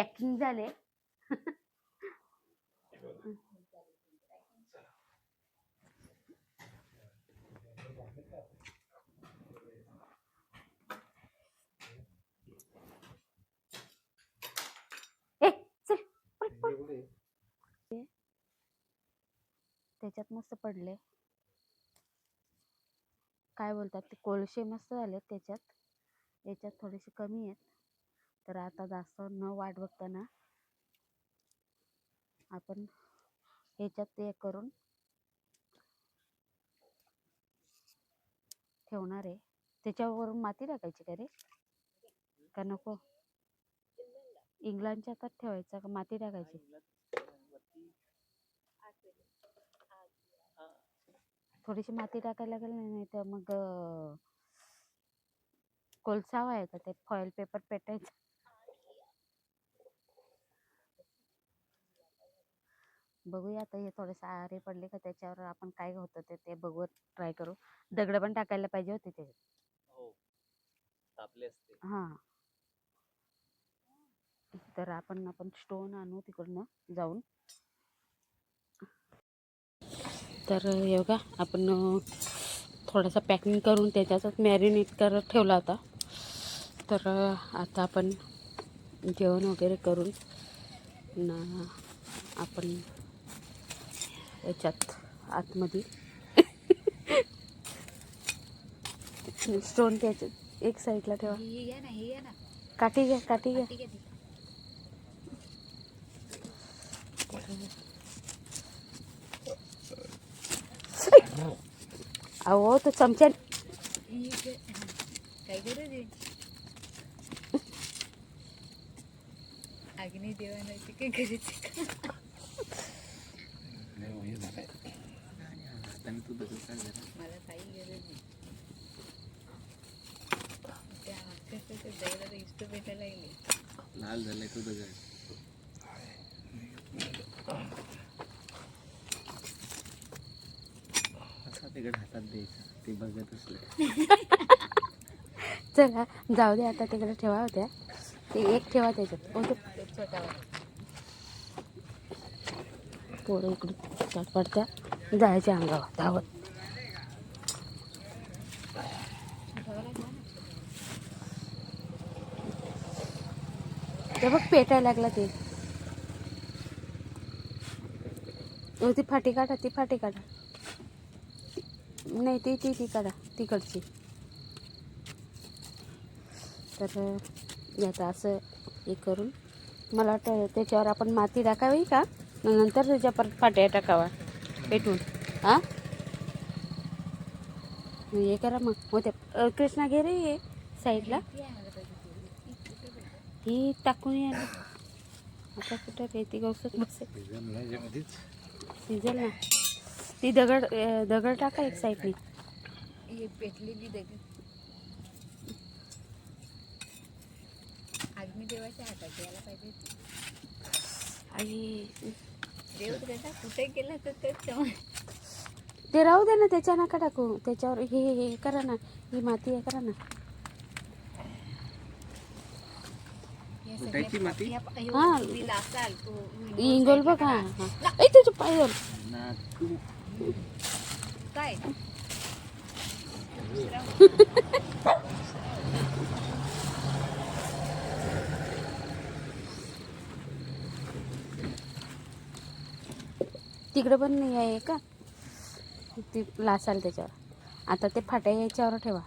Packing झाले त्याच्यात मस्त पडले काय बोलतात ते कोळसे मस्त झाले त्याच्यात. याच्यात थोडेसे कमी आहेत. तर आता जास्त न वाट बघताना आपण ह्याच्यात ते करून ठेवणार आहे. त्याच्यावरून माती टाकायची का रे? का नको? इंग्लंडच्या हातात ठेवायचा का? माती टाकायची. थोडीशी माती टाकायला लागेल ना, नाही तर मग अं, आहे व्हायचा ते? फॉईल पेपर पेटायचं. बघूया आता हे थोडेसे आरे पडले का त्याच्यावर आपण काय होतं ते ते बघू ट्राय करू. दगड पण टाकायला पाहिजे होते ते. हो. तापले असते. हा. तर आपण आपण स्टोन आणू तिकडनं जाऊन. तर हे आपण थोडासा पॅकिंग करून त्याच्यातच मॅरिनेट करत ठेवला होता. तर आता आपण जेवण वगैरे करून न आपण याच्यात आतमध्ये. स्टोन त्याच्यात एक साईडला ठेवा. हे घ्या ना हे घ्या ना. काठी घ्या काठी घ्या. ठीक आहे ठीक अहो तो चमचा आहे हे घे. हा. काय गरज आहे? अग्नी देवानाची काय गरज आहे का? हाताने तू मला काही गरज नाही त्या अक्षरशः त्या दगडाला इष्ट भेटायला लागले लाल झालाय तो दगड. असा हातात द्यायचा ते बघत असले. चला जाऊ दे आता तिकडे ठेवा होत्या. ते एक ठेवा त्याच्यात. ओ पोरं इकडून पडत्या. जायच्या अंगावर धावत. ते बघ पेटायला लागला ते. ती फाटी काढा ती फाटी काढा. नाही ती ती ती काढा तिकडची. तर याचं असं हे करून मला वाटतं त्याच्यावर आपण माती टाकावी का? मग नंतर त्याच्या परत फाट्या टाकावा पेटून. हां? हे करा मग. होते कृष्णा घे रे हे साईडला. ती. ती. ही टाकून या ना. आता कुठं रेती गवसत बसेल. सिजल ना ती दगड दगड टाका एक साईडने. हे पेटलेली दगड. अग्निदेवाच्या हातात द्यायला पाहिजे. आणि ते तेव्हा ते राहू दे ना त्याच्या नका टाकू त्याच्यावर हे हे हे करा ना ही माती हे करा ना हे कुटायची सगळे- माती? या- हे हा. तुम्ही लासाल तो इंगोल बघ हा हा ऐ तुझ्या पायावर नातू काय तिकडं पण नाही आहे का? ती लासाल त्याच्यावर. आता ते फाट्या याच्यावर ठेवा.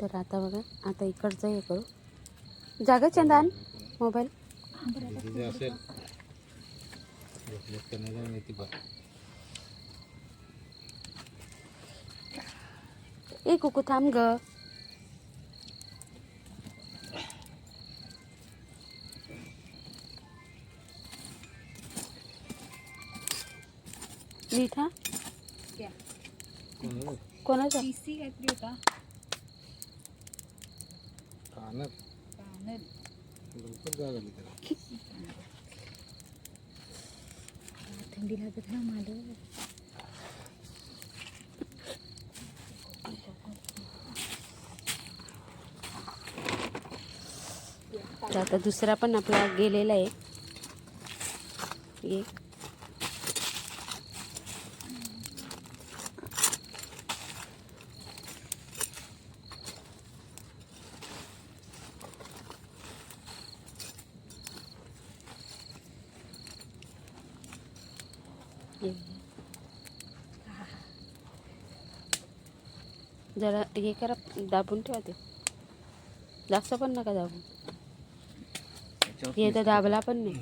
तर आता बघा आता इकडचं हे करू. जागा चंदान मोबाईल. ए कुकू थांब ग. लिठा कोणाचा? सी थंडी लागत ना तर आता दुसरा पण आपला गेलेला आहे. एक. जरा हे करा दाबून ठेवा ते. जास्त पण नका दाबून हे तर दाबला पण नाही.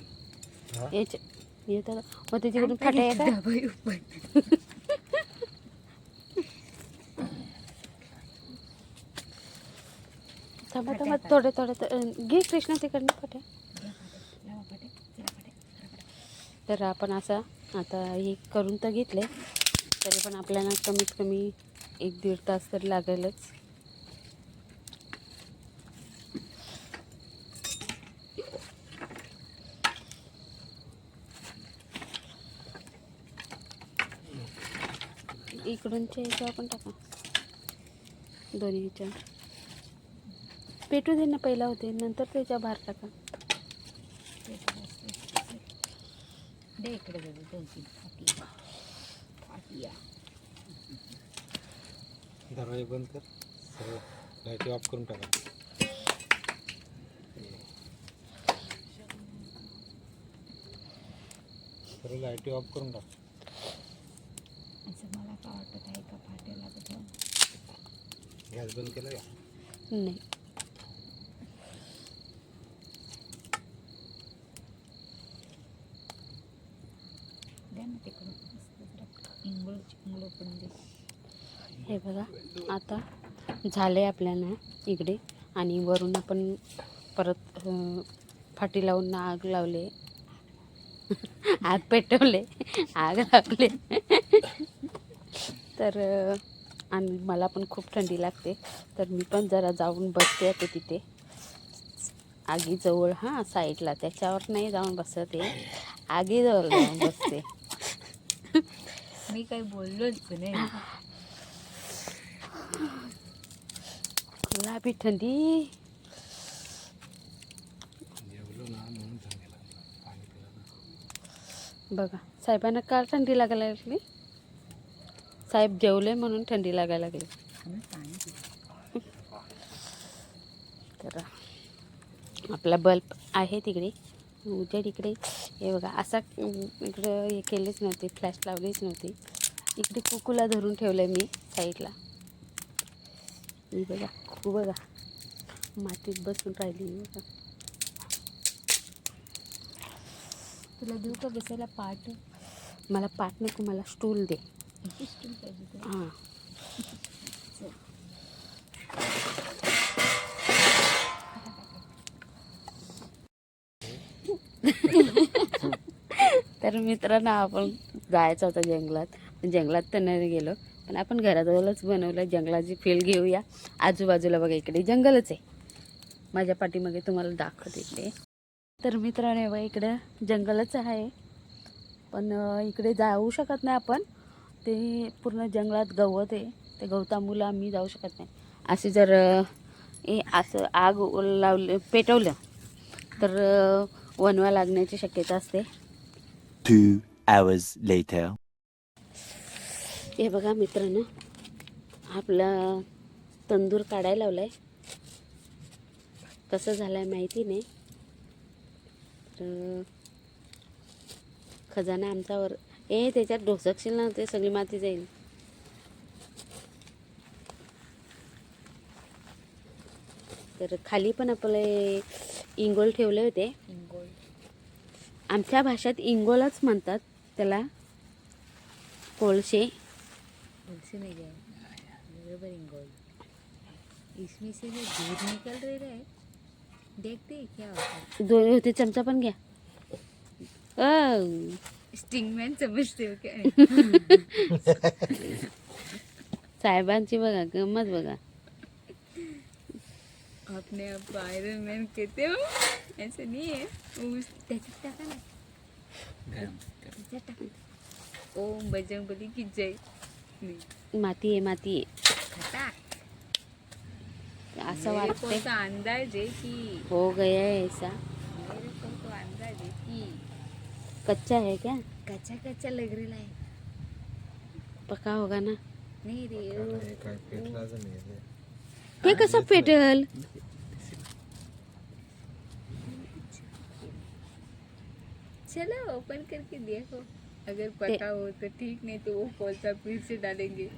याच्या हे तर मग त्याच्याकडून दाबाई उपर. थांबा थांबा थोडे थोडे घे कृष्णा तिकडनं फाट्या पाटे. तर आपण असं आता हे करून तर घेतले तरी पण आपल्याला कमीत कमी एक दीड तास तरी लागेलच. इकडूनच्या ह्याच्यावर पण टाका. दोन्ही पेटू दे ना पहिला होते नंतर त्याच्या बाहेर टाका ते तर असतं. दे इकडे जाऊ दोन तीन फाटी फाटिया दरवाजा बंद कर सर्व लाईटी ऑफ करून टाका सर्व लाईटी ऑफ करून टाक असं मला का वाटत आहे का फाट्या लागत आहे? गॅस बंद केला का नाही द्या ना तिकडून मस्त जरा इंगळ दे हे बघा आता झाले आपल्याला इकडे. आणि वरून आपण परत फाटी लावून आग लावले. आग पेटवले. आग लावले. तर आणि मला पण खूप थंडी लागते. तर मी पण जरा जाऊन बसते आता तिथे. आगीजवळ हां साईडला. त्याच्यावर नाही जाऊन बसते आगीजवळ जाऊन बसते. मी काही बोललोच नाही. गुलाबी थंडी. बघा साहेबांना का थंडी लागायला लागली. साहेब जेवले म्हणून थंडी लागायला लागली. तर आपला बल्ब आहे तिकडे. उजेड इकडे. हे बघा असा इकडं हे केलीच नव्हती फ्लॅश लावलीच नव्हती. इकडे कुकूला धरून ठेवलं आहे मी साईडला. ही बघा कुकू बघा. मातीत बसून राहिली बघा. तुला देऊ का बसायला पाठ मला पाठ नको मला स्टूल दे. स्टूल पाहिजे? हां. तर मित्रांनो आपण जायचं होतं जंगलात. जंगलात तर नाही गेलो. पण आपण घराजवळच बनवलं जंगलाची फील घेऊया. आजूबाजूला बघा इकडे जंगलच आहे. माझ्या पाठीमागे तुम्हाला दाखवते इकडे. तर मित्रांनो बघा इकडं जंगलच आहे. पण इकडे जाऊ शकत नाही आपण. ते पूर्ण जंगलात गवत आहे. ते गवतामुळं आम्ही जाऊ शकत नाही. असे जर हे असं आग लावलं पेटवलं तर वनवा लागण्याची शक्यता असते. Two hours later. हे बघा मित्रांनो आपला तंदूर काढायला लावलाय. कसं झालंय माहिती नाही. तर खजाना आमच्यावर ए त्याच्यात ढोसकशील ना ते सगळी माती जाईल. तर खाली पण आपले इंगोल ठेवले होते. आमच्या भाषेत इंगोलच म्हणतात. त्याला कोळशे. नहीं गए बराबर इंगोल. इसमें से जो दूध निकल रहा है देखते हैं क्या होता है. दोन होते चमचा पण घ्या. अ, स्टिंगमॅन समजते हो क्या? साहेबांची बघा गंमत बघा. अपने आप आयरन मैन कहते हो ऐसे नहीं है। ओम बजरंग बली की जय। माती आहे माती आहे असं वाटतंय तो अंदाज है कि हो गया है ऐसा। मेरे को तो अंदाज है कि कच्चा है क्या? कच्चा कच्चा लग रहा है। पका होगा ना? नहीं रे ते कसं पेटल चलो ओपन करके देखो. अगर पका हो तो ठीक नहीं तो वो कोलसा फिर से डालेंगे?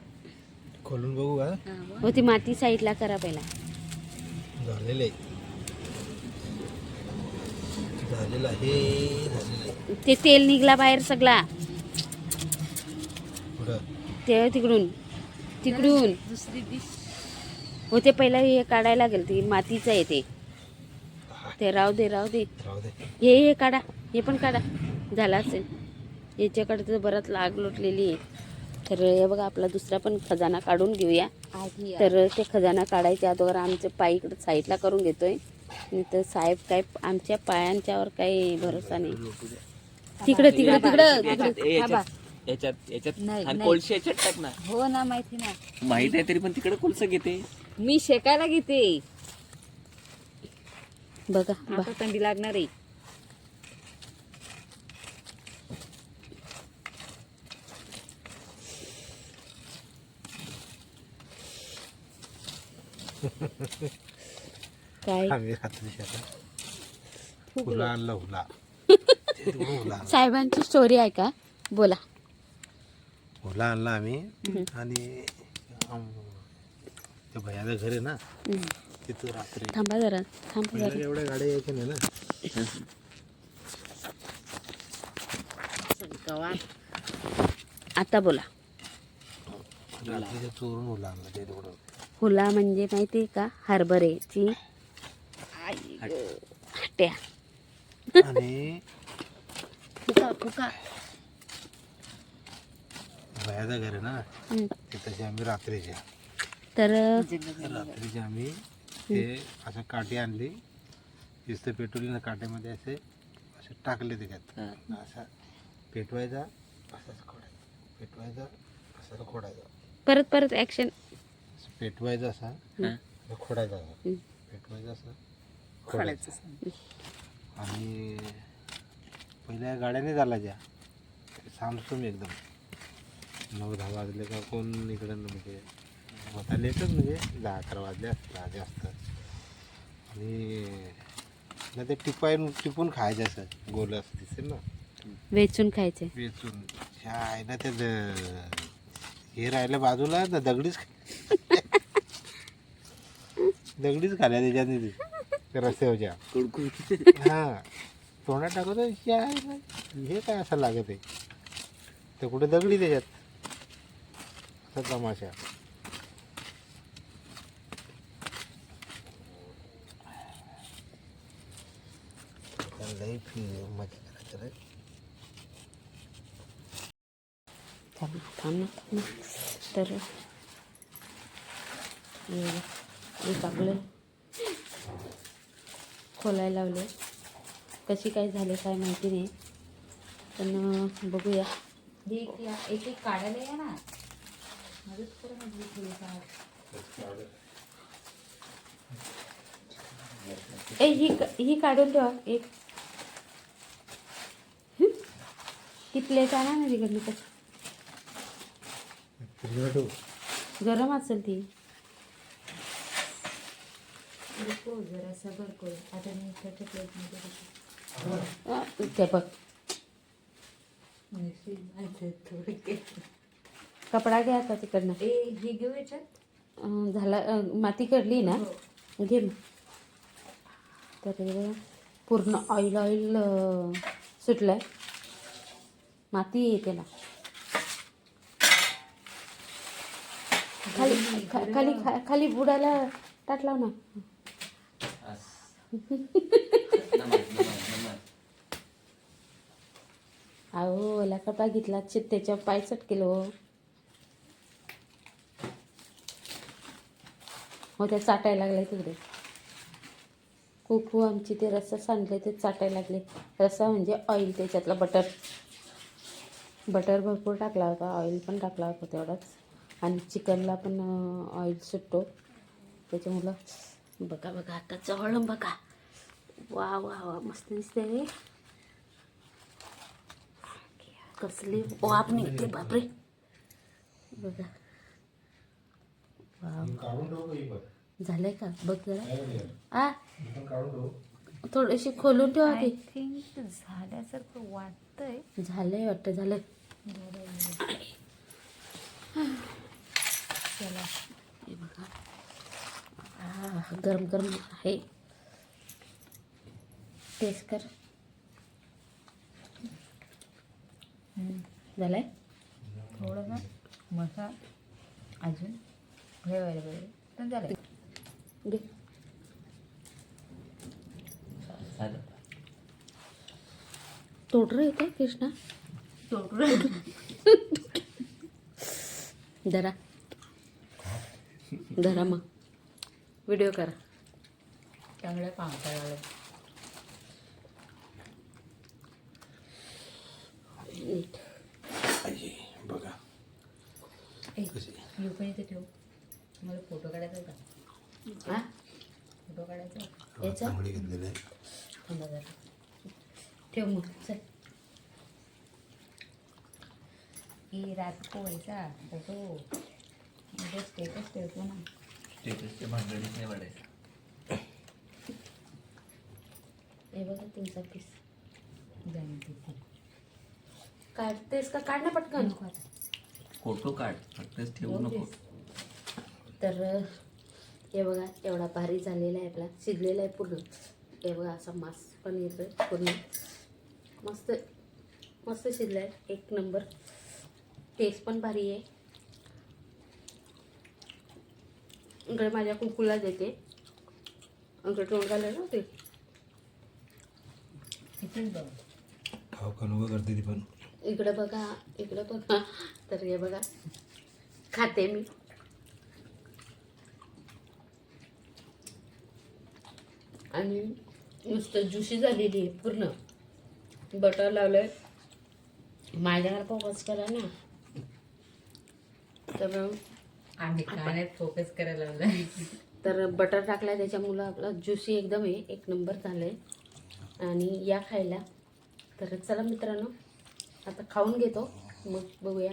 खोलून बघू का? हाँ वो. हो ती माती साईडला करा पहिला. झालेलं आहे. झालेलं आहे झालेलं आहे. ते तेल निघला बाहेर सगळा. ते तिकडून. तिकडून. दूसरी डिश हो ते पहिला हे काढायला लागेल ते मातीचं आहे ते. ते राहू दे राहू दे. राहू दे. हे हे काढा हे पण काढा. झाला असेल. याच्याकडे तर बराच लाग लोटलेली आहे. तर हे बघा आपला दुसरा पण खजाना काढून घेऊया. तर ते खजाना काढायच्या अगोदर आमचे पाय इकडे साईडला करून घेतोय. नाही तर साहेब काय आमच्या पायांच्यावर काही भरोसा नाही. तिकडे तिकडे तिकडं. याच्यात याच्यात. कोळशी याच्यात टाक ना. हो ना माहिती ना. माहीत आहे तरी पण तिकडे कोळसं घेते. मी शेकायला घेते. बघा बा- आता थंडी लागणार आहे. काय? आम्ही रात्री शेतात हुला आणला हुला तिकडून हुला आणला. साहेबांची स्टोरी आहे का? बोला. हुला आणला आम्ही. आणि आम- ते भैयाचं घर आहे ना. तिथं रात्री. थांबा जरा थांबा जरा. एवढ्या गाड्या यायच्या नाही ना. आता बोला. रात्रीच्या चोरून हुला आणला ते तेवढं हुला म्हणजे माहिती आहे का? हरभऱ्याची हट्या. आणि फुका फुका. भैयाचं घर आहे ना. हम्म. तिथं आम्ही रात्रीच्या तर रात्रीचे आम्ही ते असं काठी आणली. नुसतं पेटवली ना काट्यामध्ये असे असे टाकले त्याच्यात असा पेटवायचा असाच खोडायचा. पेटवायचा असा खोडायचा. परत परत ऍक्शन असं पेटवायचा असा असं खोडायचा असा. हम्म. पेटवायचा असा खोडायचा. आणि पहिल्या गाड्याने चालायच्या. सामसूम एकदम. नऊ दहा वाजले का कोण इकडं म्हणजे होता लेटच म्हणजे दहा अकरा वाजले असतात जास्त. आणि ना ते टिपाय टिपून खायचं असं गोल दिसेल ना. वेचून खायचे. वेचून. ह्या आहे ना ते द- हे राहिलं बाजूला तर दगडीच दगडीच खाल्या त्याच्याने ती, त्या रस्त्यावरच्या. हा. तोंडात टाकत हे आहे ना, हे काय असं लागत आहे? तर कुठे दगडी त्याच्यात. असा तमाशा. लई फी मजा करायचं रे. थांब थांब ना थांब ना. तर हे एक आपलं खोलायला लावले. कशी काय झाले काय माहिती नाही. पण बघूया. एक या एक एक काढायला या ना. मदत कर म्हणजे ही ही काढून ठेवा एक हं? ती प्लेट आणा ना तिकडनं कशी गरम असेल ती. आता मी त्याच्या प्लेटमध्ये बघ. कपडा घ्या आता तिकडनं. हे घेऊ याच्यात? झाला माती काढली ना घे मग. तर हे पूर्ण ऑइल ऑइल अं, सुटलंय. माती आहे त्याला. खाली खा- खाली खा- खाली बुडाला ताट लाव ना. अहो ओला कपडा घेतला त्याच्या पाय चटकेलो हो. त्या चाटायला लागलाय तिकडे. खूप आमची ते रस्सा सांडले ते चाटायला लागले. रस्सा म्हणजे ऑइल त्याच्यातला बटर बटर भरपूर टाकला होता ऑइल पण टाकला होता तेवढाच. आणि चिकनला पण ऑइल सुटतो त्याच्यामुळं बघा बघा आता जवळ बघा. वा वा वा मस्त दिसते रे. कसली वाप निघते बापरे. बघा. झालंय का? बघ जरा. आ? थोडीशी खोलून ठेवा आय थिंक झाल्यासारखं वाटतंय. झालंय वाटतं झालंय. चला. हे बघा आ, गरम गरम आहे. टेस्ट कर. झालंय? थोडंसं मसा अजून हे व्हायला पाहिजे पण झालं घे तोडर येते कृष्णा? धरा. धरा मग. व्हिडिओ करा. चांगलं काम करावं नीट बघा. यू पण इथे ठेव. मला फोटो काढायचा होता हा? फोटो काढायचा याचा? ठेव मग. चल. की रात को व्हायचा फोटो म्हणजे स्टेटस ठेवतो ना. स्टेटसच्या भानगडीत नाही पडायचं हे बघा तुमचा पीस जाणून घेते काढतेस का? काढ ना पटकन. नको आता. फोटो काढ. फक्तच ठेवू नको. तर हे बघा एवढा भारी झालेला आहे आपला. शिजलेला आहे पूर्ण. हे बघा असा मास पण येतोय पूर्ण. मस्त मस्त शिजला आहे एक नंबर टेस्ट पण भारी आहे. इकडे माझ्या कुकुला देते. इकडे तोंड घालायला ना ते. इथेच बघ. खाऊ का नको करते ती पण? इकडं बघा इकडं बघा. तर हे बघा. खाते मी. आणि नुसतं ज्युशी झालेली आहे पूर्ण. बटर लावलंय. माझ्यावर फोकस करा ना. तर आम्ही खाण्यात फोकस करायला लागला तर बटर टाकलाय त्याच्यामुळं आपला ज्युसी एकदम आहे. एक नंबर झालं आहे आणि या खायला. तर चला मित्रांनो आता खाऊन घेतो. मग बघूया.